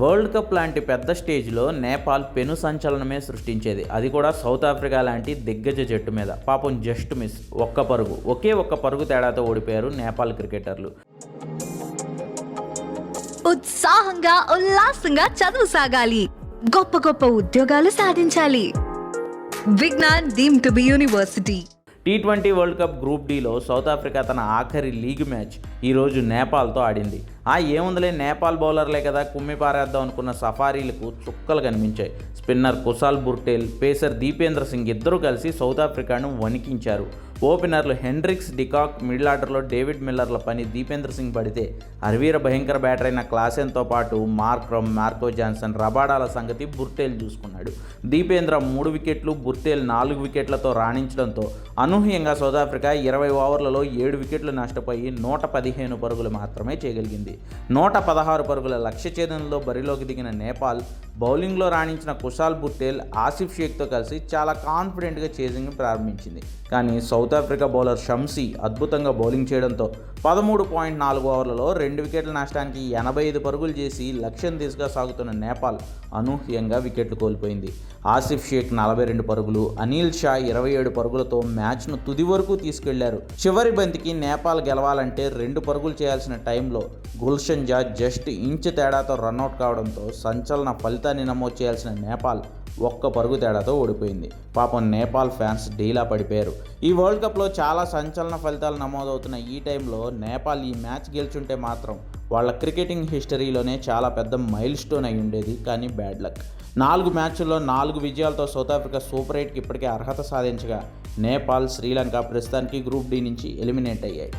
World cup లాంటి పెద్ద స్టేజ్లో నేపాల్ పెను సంచలనమే సృష్టించేది. అది కూడా సౌత్ ఆఫ్రికా లాంటి దిగ్గజ జట్టు మీద. పాపం జస్ట్ మిస్. ఒక్క పరుగు. ఒకే ఒక్క పరుగు తేడాతో ఓడిపోయారు నేపాల్ క్రికెటర్లు. ఉత్సాహంగా ఉల్లాసంగా చదువు సాగాలి. గొప్ప గొప్ప ఉద్యోగాలు సాధించాలి. Vignan deemed to be university. T twenty world cup group డీలో సౌత్ ఆఫ్రికా తన ఆఖరి లీగ్ మ్యాచ్ ఈరోజు నేపాల్తో ఆడింది. ఆ ఏముందిలే నేపాల్ బౌలర్లే కదా కుమ్మి పారేద్దాం అనుకున్న సఫారీలకు చుక్కలు కనిపించాయి. స్పిన్నర్ కుసాల్ బుర్టేల్ పేసర్ దీపేంద్ర సింగ్ ఇద్దరూ కలిసి సౌత్ ఆఫ్రికాను వణికించారు. ఓపెనర్లు హెండ్రిక్స్ డికాక్ మిడిల్ ఆర్డర్లో డేవిడ్ మిల్లర్ల పని దీపేంద్ర సింగ్ పడితే అరవీర భయంకర బ్యాటర్ అయిన క్లాసెన్తో పాటు మార్క్రమ్ మార్కో జాన్సన్ రబాడాల సంగతి బుర్టేల్ చూసుకున్నాడు. దీపేంద్ర మూడు వికెట్లు బుర్టేల్ నాలుగు వికెట్లతో రాణించడంతో అనూహ్యంగా సౌత్ ఆఫ్రికా ఇరవై ఓవర్లలో ఏడు వికెట్లు నష్టపోయి నూట పదిహేను పరుగులు మాత్రమే చేయగలిగింది. నూట పదహారు పరుగుల లక్ష్య ఛేదనలో బరిలోకి దిగిన నేపాల్ బౌలింగ్లో రాణించిన కుషాల్ బుట్టేల్ ఆసిఫ్ షేక్తో కలిసి చాలా కాన్ఫిడెంట్గా చేజింగ్ ప్రారంభించింది. కానీ సౌత్ ఆఫ్రికా బౌలర్ షంసీ అద్భుతంగా బౌలింగ్ చేయడంతో పదమూడు పాయింట్ నాలుగు ఓవర్లలో రెండు వికెట్ల నష్టానికి ఎనభై ఐదు పరుగులు చేసి లక్ష్యం దిశగా సాగుతున్న నేపాల్ అనూహ్యంగా వికెట్లు కోల్పోయింది. ఆసిఫ్ షేక్ నలభై రెండు పరుగులు అనిల్ షా ఇరవై ఏడు పరుగులతో మ్యాచ్ను తుది వరకు తీసుకెళ్ళారు. చివరి బంతికి నేపాల్ గెలవాలంటే రెండు పరుగులు చేయాల్సిన టైంలో గుల్షన్ జా జస్ట్ ఇంచు తేడాతో రన్అట్ కావడంతో సంచలన ఫలితాన్ని నమోదు చేయాల్సిన నేపాల్ ఒక్క పరుగు తేడాతో ఓడిపోయింది. పాపం నేపాల్ ఫ్యాన్స్ డీలా పడిపోయారు. ఈ వరల్డ్ కప్లో చాలా సంచలన ఫలితాలు నమోదవుతున్న ఈ టైంలో నేపాల్ ఈ మ్యాచ్ గెలుచుంటే మాత్రం వాళ్ళ క్రికెటింగ్ హిస్టరీలోనే చాలా పెద్ద మైల్ స్టోన్ అయి ఉండేది. కానీ బ్యాడ్ లక్. నాలుగు మ్యాచ్ల్లో నాలుగు విజయాలతో సౌత్ ఆఫ్రికా సూపర్ ఎయిట్కి ఇప్పటికే అర్హత సాధించగా నేపాల్ శ్రీలంక ప్రస్తుతానికి గ్రూప్ డి నుంచి ఎలిమినేట్ అయ్యాయి.